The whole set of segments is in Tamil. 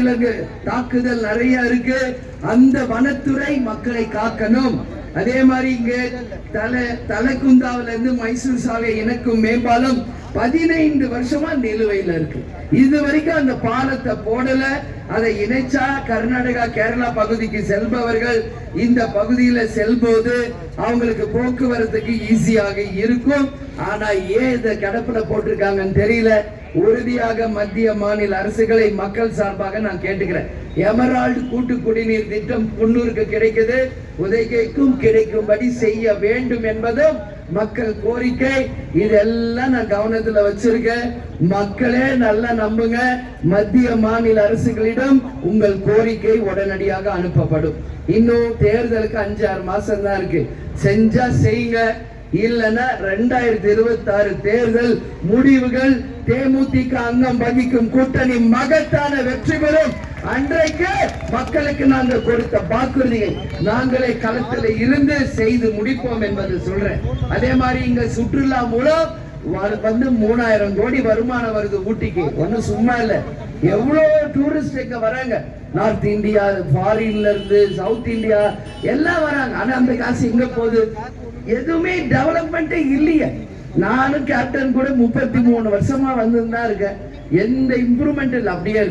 வனவிலங்கு தாக்குதல் நிறைய இருக்கு. அந்த வனத்துறை மக்களை காக்கணும். அதே மாதிரி இங்க தலை தலைக்குந்தாவில இருந்து மைசூர் சாலை இணைக்கும் மேம்பாலம் பதினைந்து வருஷமா நிலுவையில இருக்கு. இது வரைக்கும் அந்த பாலத்தை போடல. அதை இணைச்சா கர்நாடகா கேரளா பகுதிக்கு செல்பவர்கள் இந்த பகுதியில செல்போது அவங்களுக்கு போக்குவரத்துக்கு ஈஸியாக இருக்கும். ஆனா ஏன் இதை கடப்புல போட்டிருக்காங்கன்னு தெரியல. உறுதியாக மத்திய மாநில அரசுகளை மக்கள் சார்பாக நான் கேட்டுக்கிறேன். எமரால்டு கூட்டு குடிநீர் திட்டம் குன்னூருக்கு கிடைக்குது. உதகைக்கும் கிடைக்கும்படி செய்ய வேண்டும் என்பதும் மக்கள் கோரிக்கை. இதெல்லாம் நான் கவனத்துல வச்சிருக்கேன். மக்களே நல்லா நம்புங்க. மத்திய மாநில அரசுகளிடம் உங்கள் கோரிக்கை உடனடியாக அனுப்பப்படும். இன்னும் தேர்தலுக்கு அஞ்சு ஆறு மாசம் தான் இருக்கு. செஞ்சா செய்யுங்க. இல்லைன்னா ரெண்டாயிரத்தி இருபத்தி ஆறு தேர்தல் முடிவுகள் தேமுதிக அங்கம் வகிக்கும் கூட்டணி மகத்தான வெற்றி பெறும். அன்றைக்கு மக்களுக்கு நாங்கள் கொடுத்த வாக்குறுதியை நாங்களே களத்தில் இருந்து செய்து முடிப்போம் என்பது சொல்றேன். அதே மாதிரி இங்க சுற்றுலா மூலம் வந்து மூணாயிரம் கோடி வருமானம் வருது ஊட்டிக்கு. ஒண்ணும் சும்மா இல்ல. எவ்வளவு டூரிஸ்ட் இங்க வராங்க. நார்த் இந்தியா ஃபாரின்ல இருந்து சவுத் இந்தியா எல்லாம் வராங்க. ஆனா அந்த காசு எங்க போகுது? எதுவுமே டெவலப்மெண்ட்டே இல்லையே. நானும் கேப்டன் கூட முப்பத்தி மூணு வருஷமா வந்துதான் இருக்கேன். எந்த இம்ப்ரூவ்மெண்ட் இல்லை. அப்படியே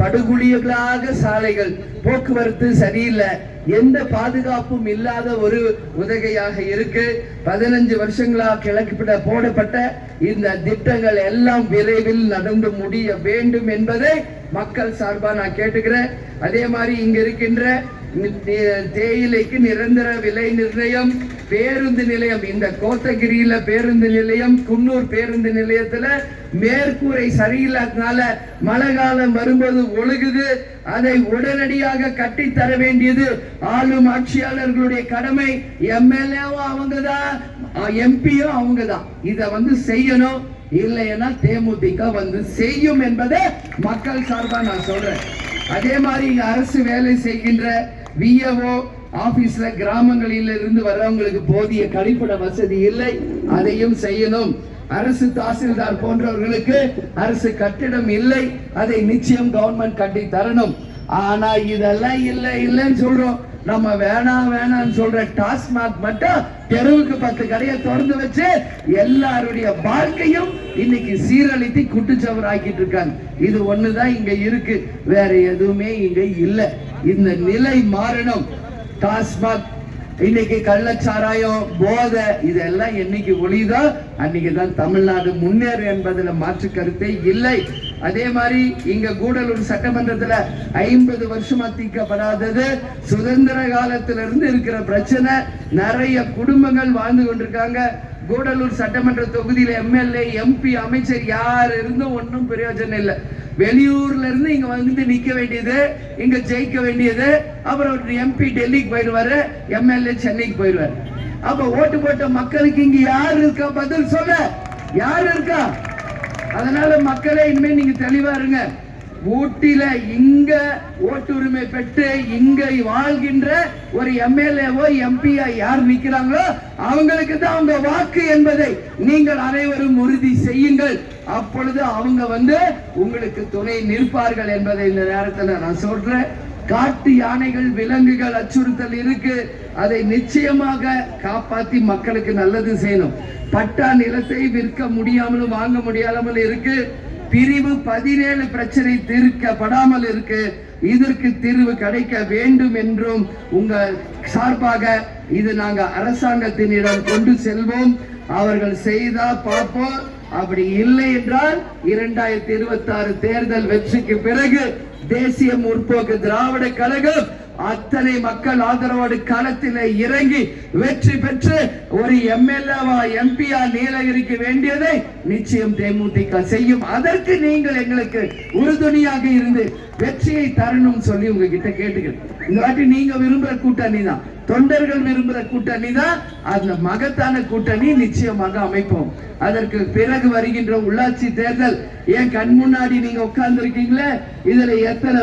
படுகுழிகளாக சாலைகள் போக்குவரத்து சரியில்லை. எந்த பாதுகாப்பும் இல்லாத ஒரு உதகையாக இருக்கு. பதினஞ்சு வருஷங்களா கிழக்கிட போடப்பட்ட இந்த திட்டங்கள் எல்லாம் விரைவில் நடந்து முடிய வேண்டும் என்பதை மக்கள் சார்பாக நான் கேட்டுக்கிறேன். அதே மாதிரி இங்க இருக்கின்ற தேயிலைக்கு நிரந்தர விலை நிர்ணயம் பேருந்து நிலையம் இந்த கோத்தகிரியில பேருந்து நிலையம் குன்னூர் பேருந்து நிலையத்துல மேற்கூரை சரியில்லாதனால மழை காலம் வரும்போது ஒழுகுது. அதை உடனடியாக கட்டி தர வேண்டியது ஆளும் ஆட்சியாளர்களுடைய கடமை. எம்எல்ஏவும் அவங்கதான் எம்பியும் அவங்கதான் இதை வந்து செய்யணும். இல்லைன்னா தேமுதிக வந்து செய்யும் என்பதை மக்கள் சார்பா நான் சொல்றேன். அதே மாதிரி இங்க அரசு வேலை செய்கின்ற விஏஓ ஆபீஸ்ல கிராமங்களில் இருந்து வர்றவங்களுக்கு போதிய கழிப்பிட வசதி இல்லை. அதையும் செய்யணும். அரசு தாசில்தார் போன்றவர்களுக்கு அரசு கட்டிடம் இல்லை. அதை நிச்சயம் கவர்மெண்ட் கட்டி தரணும். ஆனா இதெல்லாம் இல்லை இல்லைன்னு சொல்றோம். நம்ம வேணாம் வேணாம்னு சொல்ற டாஸ்மாக் மட்டும் தெருவுக்கு பத்து கடையை திறந்து வச்சு எல்லாருடைய வாழ்க்கையும் இன்னைக்கு சீரழித்து குட்டுச்சவர் ஆக்கிட்டு இருக்காங்க. இது ஒண்ணுதான் இங்க இருக்கு. வேற எதுவுமே இங்க இல்லை. இந்த நிலை மாறணும். டாஸ்மாக். இன்னைக்கு கள்ளச்சாராயம் போதை இதெல்லாம் என்னைக்கு ஒளிதோ அன்னைக்கு தான் தமிழ்நாடு முன்னேறு என்பதுல மாற்று கருத்தே இல்லை. அதே மாதிரி இங்க கூடலூர் சட்டமன்றத்துல ஐம்பது வருஷமா தீர்க்கப்படாதது சுதந்திர காலத்திலிருந்து இருக்கிற பிரச்சனை. நிறைய குடும்பங்கள் வாழ்ந்து கொண்டிருக்காங்க. கூடலூர் சட்டமன்ற தொகுதியில எம்எல்ஏ எம்பி அமைச்சர் யார் இருந்தும் ஒன்றும் பிரயோஜனம் இல்லை. வெளியூர்ல இருந்து இங்க வந்து நிக்க வேண்டியது இங்க ஜெயிக்க வேண்டியது. அப்புறம் ஒரு எம்பி டெல்லிக்கு போயிடுவாரு எம்எல்ஏ சென்னைக்கு போயிடுவாரு. அப்ப ஓட்டு போட்ட மக்களுக்கு இங்க யார் இருக்கா? பதில் சொல்ல. யார் இருக்கா? அதனால மக்களே இனிமே நீங்க தெளிவா இருங்க. ஊட்டில இங்க ஓட்டுரிமை பெற்று இங்க வாழ்கின்ற ஒரு எம்எல்ஏவோ எம்பியா யார் நிக்கிறாங்களோ அவங்களுக்கு தான் அவங்க வாக்கு என்பதை நீங்கள் அனைவரும் உறுதி செய்யுங்கள். அப்பொழுது அவங்க வந்து உங்களுக்கு துணை நிற்பார்கள் என்பதை இந்த நேரத்துல நான் சொல்றேன். காட்டு யானைகள் விலங்குகள் அச்சுறுத்தல் இருக்கு. அதை நிச்சயமாக காப்பாத்தி மக்களுக்கு நல்லது செய்யணும். பட்டா நிலத்தை விற்க முடியாமலும் வாங்க முடியாமல் இருக்கு. பிரிவு பதினேழு பிரச்சனை தீர்க்கப்படாமல் இருக்கு. இதற்கு தீர்வு கிடைக்க வேண்டும் என்றும் உங்க சார்பாக இது நாங்க அரசாங்கத்தினிடம் கொண்டு செல்வோம். அவர்கள் செய்தா பார்ப்போம். அப்படி இல்லை என்றால் இரண்டாயிரத்தி இருபத்தி ஆறு தேர்தல் வெற்றிக்கு பிறகு தேசிய முற்போக்கு திராவிட கழகம் அத்தனை மக்கள் ஆதரவோடு களத்தில் இறங்கி வெற்றி பெற்று ஒரு எம்எல்ஏவா எம்பியா நீலகிரிக்கு வேண்டியதை நிச்சயம் தேமுதிக செய்யும். அதற்கு நீங்கள் எங்களுக்கு உறுதுணையாக இருந்து வெற்றியை தரணும் சொல்லி உங்ககிட்ட கேட்டுக்கிறேன். இந்த வாட்டி நீங்க விரும்புற கூட்டணி தான் தொண்டர்கள் விரும்புற கூட்டணி தான் அந்த மகத்தான கூட்டணி நிச்சயமாக அமைப்போம். அதற்கு பிறகு வருகின்ற உள்ளாட்சி தேர்தல் ஏன் கண் முன்னாடி நீங்க உட்கார்ந்து இருக்கீங்களே இதுல எத்தனை